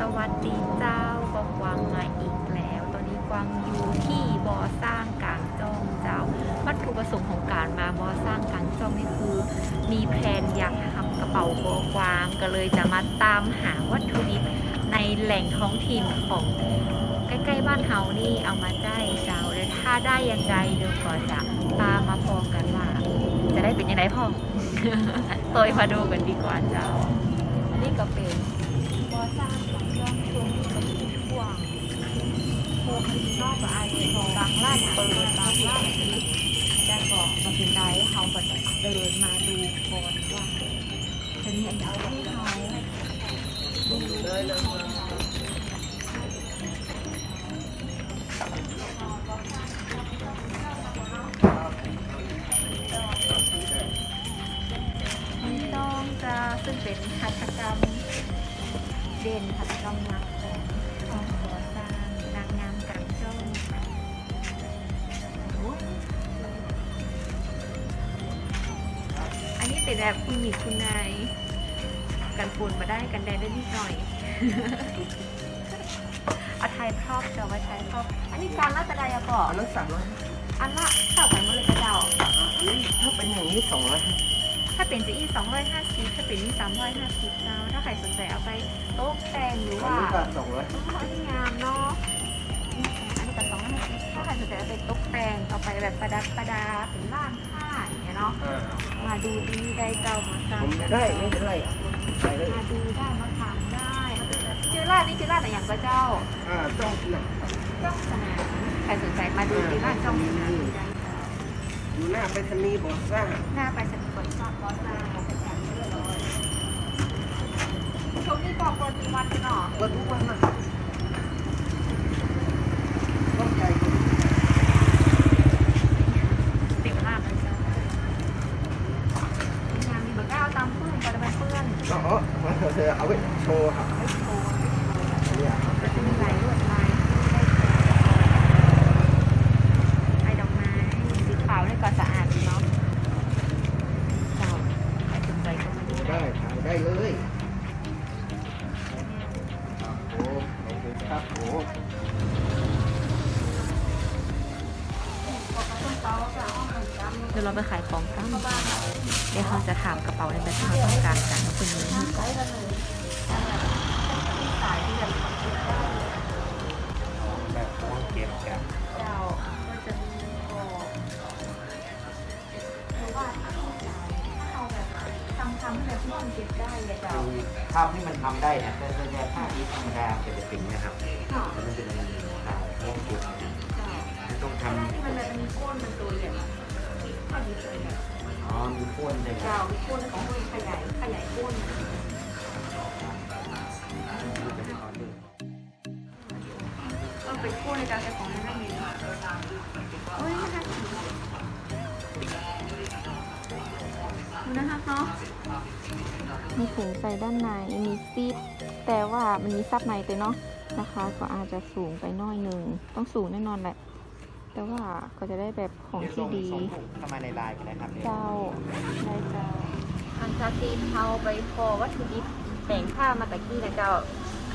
สวัสดีเจ้าก็กวางมาอีกแล้ว ตอนนี้กวางอยู่ที่บอสร้างกลางจ้องเจ้า วัตถุประสงค์ของการมาบอสร้างกลางจ้องนี่คือ มีแพลนอยากทำกระเป๋าโบกวางก็เลยจะมาตามหาวัตถุดิบในแหล่งท้องถิ่นของใกล้ๆบ้านเฮานี่เอามาได้เจ้าแล้วถ้าได้ยังไงเดี๋ยวก็จะตามมาพอกันว่า จะได้เป็นยังไงพ่อตัวมาดูกันดีกว่าเจ้าอันนี้ก็เป็นบอสร้าง เดบางล้านปิดแต่ก็มาเป็นไรเขาก็จะเดินมาดูก่อนว่าจะมีอะไรให้เขาดูเลยเลยมีต้องจะซึ่งเป็นหัตถกรรมเด่นหัตถกรรมหลัก แบบคุณหญิงคุณนาย กันฝุ่นมาได้กันแดดได้นิดหน่อยเอาไทยพรอบจะไว้ไทยพรอบ อันนี้การรัตดายาบอกอันนั้นสามร้อยอันละเท่ากันหมดเลยกระเดาอันนี้ถ้าเป็นอย่างนี้สองร้อยถ้าเป็นจะอีสองร้อยห้าสิบถ้าเป็นนี่สามร้อยห้าสิบเจ้าถ้าใครสนใจเอาไปโต๊ะแต่งหรืออันว่านี้ก็สองร้อยอันนี้งามเนาะอันนี้ก็สองร้อยห้าสิบถ้าใครสนใจเอาไปตกแต่งเอาไปแบบประดับประดาเป็นล่านผ้าอย่างเงี้ยเนาะอ่า มาดูดีได้เจ้ามาสั่งผมได้ไม่เป็นไรอะไปเลยมาดูได้มาถามได้ชื่อร้านนี่ชื่อร้านอะไรอย่างก็เจ้าอ่าต้องเปลี่ยนจ้องสนามใครสนใจมาดูที่ร้านจ้องสนามได้เจ้าอยู่หน้าไปรษณีย์บอกสร้างหน้าไปสนิทก่อนชอบก้อนหน้าเป็นการเรียบร้อยช่วงนี้บอกเปิดทุกวันเนาะเปิดทุกวันนะ เดี๋ยวเขาจะถามกระเป๋าในแบบที่เขาต้องการกันว่าเป็นยังไงแบบต้องเก็บกันเจ้าก็จะมีบอกหรือว่าถ้าเอาแบบทำทำให้แบบที่มันเก็บได้เลยเจ้าคือภาพที่มันทำได้เนี่ยเป็นส่วนใหญ่ภาพที่ธรรมดาเป็นจะเป็นนะครับเนาะแต่มันเป็นอะไรต่างๆที่เก็บเจ้ามันต้องทถ้าที่มันแบบมีก้นมันตัวใหญ่ อ๋อ มีพ่นเลยเจ้ามีก้นของมันขยายขยายก้นต้องเป็นก้นในการใช้ของนั่นเองโอ้ยน่ากินดูนะคะเนาะมีถุงใส่ด้านใน มีซิป แต่ว่ามันมีซับในแต่เนาะ ราคาก็อาจจะสูงไปน้อยหนึ่ง ต้องสูงแน่นอนแหละ แต่ว่าก็จะได้แบบของที่ดีส่งเข้ามาในไลน์กันนะครับ เจ้าได้เจ้าทางจากที่เขาไปพอวัตถุดิบแต่งผ้ามาตะกี้นะเจ้า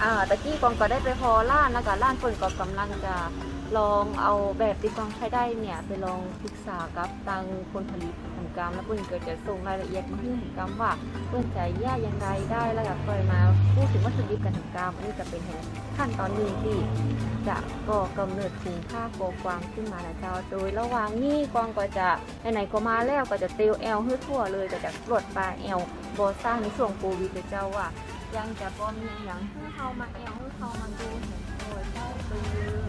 อ่าตะกี้กองก็ได้ไปพอล้านแล้วก็ล้านเปิ่นก็กำลังจะ ลองเอาแบบที่กองใช้ได้เนี่ยไปลองศึกษากับทางคนผลิตหันกรรมแล้วเปิ่นก็จะส่งรายละเอียดมาให้หันกรรมว่าเปิ่อนจะแยกยังไงได้แล้วก็ค่อยมาพูดถึงวัตถุดิบกันหันกรรมอันนี้จะเป็นขั้นตอนหนึ่งที่จะก่อกำเนิดถุงผ้าโกกวางขึ้นมานะเจ้าโดยระหว่างนี้กวางก็จะไหนๆก็มาแล้วก็จะเตียวแอลให้ทั่วเลยก็จะปลดปลาแอลบอสร้างในช่วงโควิดเจ้าว่ายังจะบอมีอย่างให้เขามาแอลให้เขามาดูเห็นโอ้ยเจ้าคือ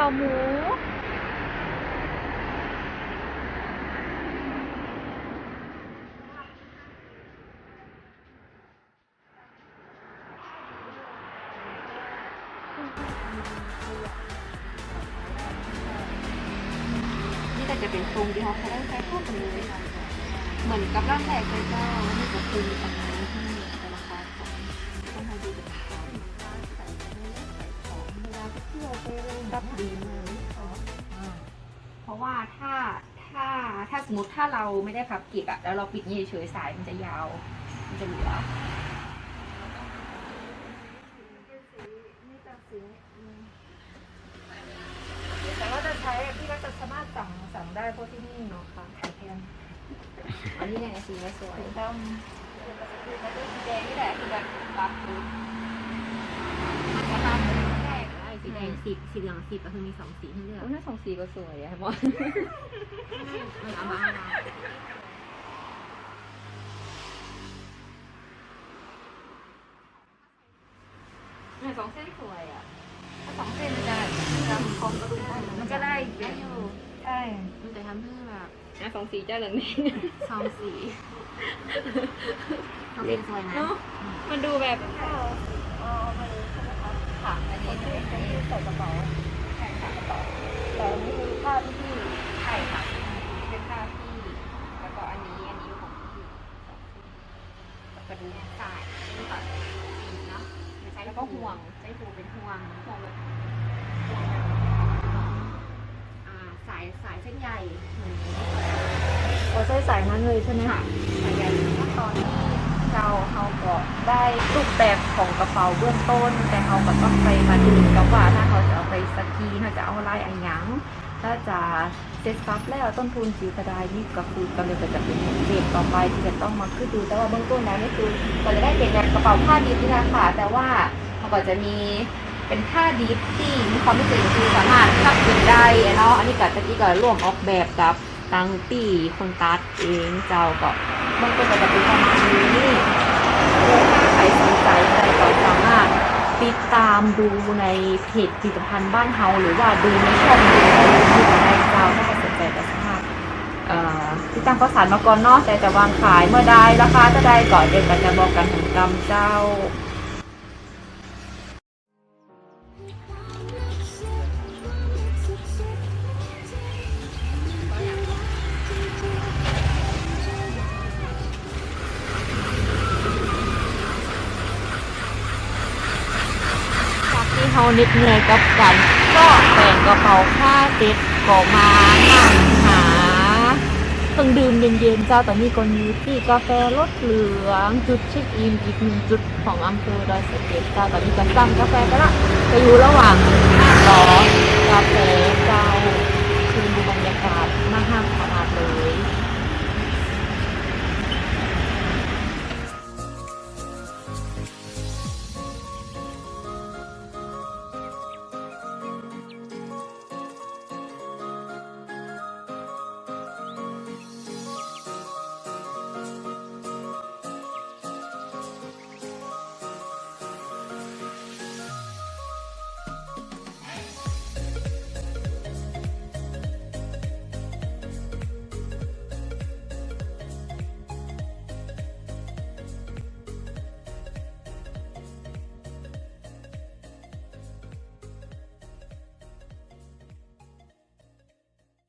เป๋าหมูนี่ก็จะเป็นทรงที่เขาใช้ใช้ทั่วไปเลยเหมือนกับร่างแรกเลยเจ้านี่ก็คือ ลาไปเที่ยวไปเล่นรับดีมากเพราะว่าถ้าถ้าถ้าสมมติถ้าเราไม่ได้พับกิบอะแล้วเราปิดนี่เฉยๆสายมันจะยาว มันจะเหลือแต่ว่าจะใช้พี่ก็จะสามารถสั่งสั่งได้เพราะที่นี่เนาะค่ะขายแพงอันนี้เนี่ยสีไม่สวยต้องคือสีแดงนี่แหละคือแบบรักดูร ดงสีสีเหลืองสีก็คือมีสองสีให้เลือกน่าสองสีก็สวยอะมอนเอามาเอามาเนี่ยสองเส้นสวยอะถ้าสองเส้นมันจะจะคอมกระดุมมันก็ได้ได้อยู่ใช่มันจะทำให้แบบอะสองสีเจ้าเหลืองนี่ซองสีซองสีสวยนะ เนาะมันดูแบบ ค่ะอันนี้อันนี้ใส่กระเป๋าใช่ค่ะกระเป๋าแต่อันนี้คือผ้าที่พี่ใช่ค่ะนี่เป็นผ้าที่แล้วก็อันนี้อันนี้ของพี่กระดุมสายนี่ค่ะสีเนาะใช้แล้วก็ห่วงใช้ห่วงเป็นห่วงห่วงแบบห่วงแบบอ่าสายสายเส้นใหญ่เหมือนโอ้ใส่ใส่นั้นเลยใช่ไหมคะสายใหญ่ตอนที่ เราเขาก็ได้รูปแบบของกระเป๋าเบื้องต้น แต่เขาก็ต้องไปมาดูกับว่าถ้าเขาจะเอาไปสกีเขาจะเอาลายอะไรหยังถ้าจะเซ็ตซับแล้วต้นทุนสีกระไดนี่ก็คือกำลังจะเป็นเด็กต่อไปที่จะต้องมาขึ้นดูแต่ว่าเบื้องต้นแล้วนี่คือก็จะได้เป็นแบบกระเป๋าผ้าดิบนี่แหละค่ะแต่ว่าเขาก็จะมีเป็นผ้าดิบที่มีความพิเศษคือสามารถพับขึ้นได้เนาะอันนี้ก็ตะกี้ก็ร่วมออกแบบกับตังตี้คนตัดเองเจ้าก็บางคนก็จะเป็นประมาณนี้ สนใจอะไรก็สามารถติดตามดูในเพจผลิตภัณฑ์บ้านเฮาหรือว่าดูในช่องดูในยูทูบอะไราถ้าใครสนใจก็สามารถติดตามข่าวสารมาก่อนเนาะแต่จะวางขายเมื่อใดราคาจะได้ก่อนเดี๋ยวก็จะบอกกันถึงกำเจ้าาเฮานิดเหนื่อยกับกัน ก็แบ่งกระเป๋าค่าเซ็ตก็มานั่งหาเครื่องดื่มเย็นๆเจ้าตอนนี้ก็มีที่กาแฟรสเหลืองจุดเช็คอินอีกหนึ่งจุดของอำเภอดอยสะเก็ดเจ้าตอนนี้ก็สั่งกาแฟไปละจะอยู่ระหว่างหน้ารอกาแฟเจ้า